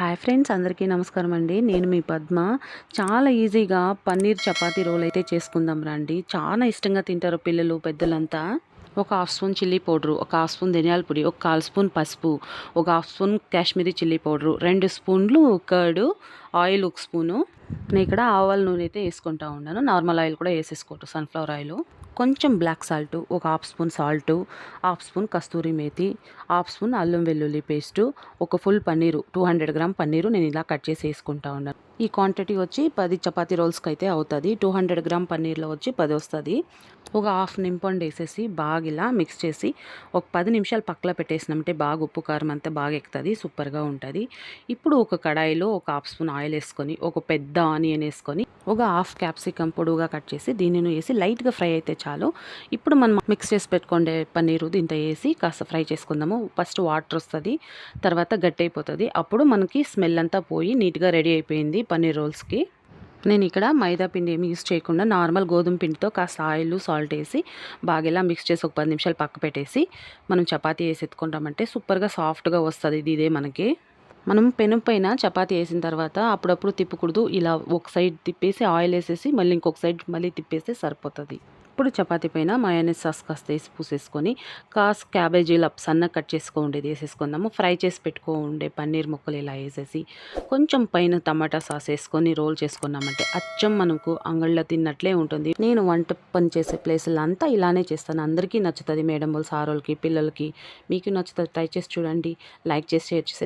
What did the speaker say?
Hi friends అందరికీ నమస్కారం అండి. నేను మీ పద్మ. చాలా ఈజీగా పన్నీర్ చపాతీ రోల్ అయితే చేసుకుందాం రండి. చాలా ఇష్టంగా తింటారు పిల్లలు పెద్దలంతా. ఒక హాఫ్ స్పూన్ చిల్లీ పౌడరు ఒక హాఫ్ స్పూన్ ధనియాల పొడి ఒక కాల్ స్పూన్ పసుపు ఒక half spoon Kashmiri chilli powder రెండు స్పూన్లు కర్డు ఆయిల్ ఒక స్పూను. నేను ఇక్కడ ఆవాల నూనె అయితే వేసుకుంటా ఉన్నాను. నార్మల్ ఆయిల్ కూడా వేసేసుకోవచ్చు సన్ఫ్లవర్ ఆయిల్. కొంచెం బ్లాక్ సాల్ట్ ఒక half spoon salt half spoon kasuri methi half spoon అల్లం వెల్లుల్లి పేస్టు ఒక full paneer two hundred gram paneer నేను ఇలా కట్ చేసి వేసుకుంటా ఉన్నాను. ఈ క్వాంటిటీ వచ్చి పది చపాతీ రోల్స్కి అయితే అవుతుంది. టూ హండ్రెడ్ గ్రామ్ పన్నీర్లో వచ్చి పది వస్తుంది. ఒక హాఫ్ నింపండి వేసేసి బాగా ఇలా మిక్స్ చేసి ఒక పది నిమిషాలు పక్కన పెట్టేసినామంటే బాగా ఉప్పు కారం అంతా బాగా ఎక్కుతుంది సూపర్గా ఉంటుంది. ఇప్పుడు ఒక కడాయిలో ఒక హాఫ్ స్పూన్ ఆయిల్ వేసుకొని ఒక పెద్ద ఆనియన్ వేసుకొని ఒక హాఫ్ క్యాప్సికమ్ పొడుగా కట్ చేసి దీనిని వేసి లైట్గా ఫ్రై అయితే చాలు. ఇప్పుడు మనం మిక్స్ చేసి పెట్టుకోండి పన్నీరు దీంతో వేసి కాస్త ఫ్రై చేసుకుందాము. ఫస్ట్ వాటర్ వస్తుంది తర్వాత గట్టి అయిపోతుంది. అప్పుడు మనకి స్మెల్ అంతా పోయి నీట్గా రెడీ అయిపోయింది పన్నీర్ రోల్స్కి. నేను ఇక్కడ మైదా పిండి ఏమి యూస్ చేయకుండా నార్మల్ గోధుమ పిండితో కాస్త ఆయిల్ సాల్ట్ వేసి బాగా ఇలా మిక్స్ చేసి ఒక పది నిమిషాలు పక్క పెట్టేసి మనం చపాతీ వేసి ఎత్తుకుంటామంటే సూపర్గా సాఫ్ట్గా వస్తుంది ఇది ఇదే మనకి. మనం పెను పైన చపాతీ వేసిన తర్వాత అప్పుడప్పుడు తిప్పకూడదు. ఇలా ఒక సైడ్ తిప్పేసి ఆయిల్ వేసేసి మళ్ళీ ఇంకొక సైడ్ మళ్ళీ తిప్పేస్తే సరిపోతుంది. ఇప్పుడు చపాతీ పైన మయోనీస్ సాస్ కాస్త వేసి పూసేసుకొని కాస్ క్యాబేజీలు సన్న కట్ చేసుకోండి వేసేసుకుందాము. ఫ్రై చేసి పెట్టుకో ఉండే పన్నీర్ ముక్కలు ఇలా వేసేసి కొంచెం పైన టమాటా సాస్ వేసుకొని రోల్ చేసుకున్నామంటే అచ్చం మనకు అంగళ్ళ తిన్నట్లే ఉంటుంది. నేను వంట పని చేసే ప్లేసులు అంతా ఇలానే చేస్తాను. అందరికీ నచ్చుతుంది మేడం వాళ్ళు సారోళ్ళకి పిల్లలకి. మీకు నచ్చుతుంది ట్రై చేసి చూడండి. లైక్ చేసి షేర్ చేసి